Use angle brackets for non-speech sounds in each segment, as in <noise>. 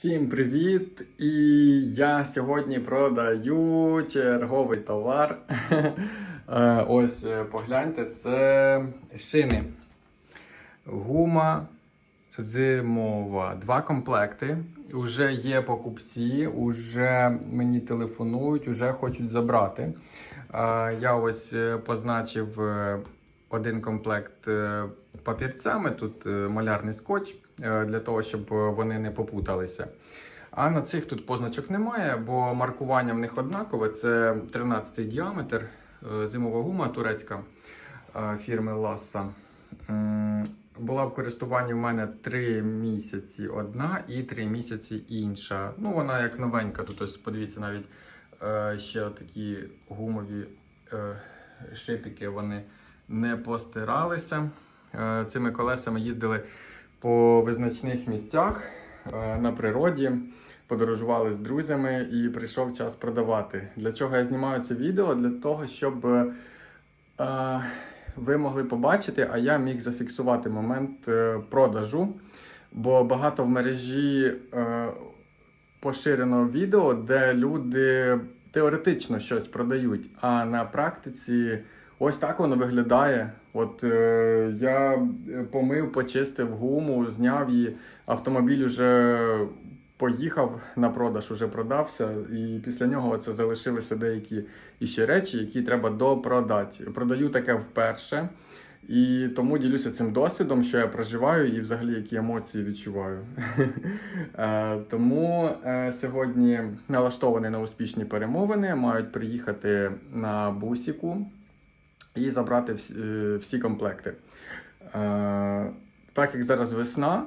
Всім привіт! І я сьогодні продаю черговий товар. <laughs> Е, Ось е, погляньте, це шини. Гума зимова. Два комплекти. Уже є покупці, уже мені телефонують, уже хочуть забрати. Е, Я ось позначив один комплект е, папірцями, тут е, малярний скотч, е, для того, щоб вони не попуталися. А на цих тут позначок немає, бо маркування в них однакове. Це 13-й діаметр, зимова гума турецька фірми Lassa. Була в користуванні в мене 3 місяці одна і 3 місяці інша. Ну, вона як новенька. Тут ось подивіться навіть ще такі гумові шипики вони не постиралися. Е, Цими колесами їздили по визначних місцях е, на природі, подорожували з друзями і прийшов час продавати. Для чого я знімаю це відео? Для того, щоб е, ви могли побачити, а я міг зафіксувати момент продажу. Бо багато в мережі поширено відео, де люди теоретично щось продають, а на практиці ось так воно виглядає. От е, я помив, почистив гуму, зняв її, автомобіль уже поїхав на продаж, уже продався, і після нього це залишилися деякі іще речі, які треба допродати. Продаю таке вперше. І тому ділюся цим досвідом, що я проживаю і взагалі які емоції відчуваю. <laughs> Е, Тому е, сьогодні налаштований на успішні перемовини, мають приїхати на бусіку і забрати всі, е, комплекти. Е, Так як зараз весна,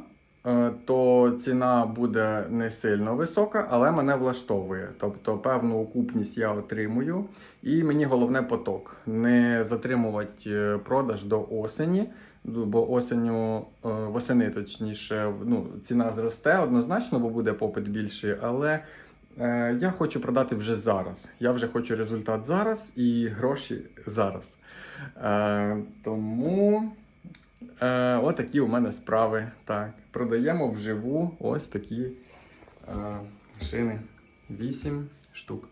е, то ціна буде не сильно висока, але мене влаштовує. Тобто певну окупність я отримую, і мені головне поток. Не затримувати продаж до осені, бо осеню, е, восени, точніше, ну, ціна зросте однозначно, бо буде попит більший, але. Е, Я хочу продати вже зараз. Я вже хочу результат зараз і гроші зараз. Е, тому е, отакі у мене справи. Так, продаємо вживу ось такі шини. 8 штук.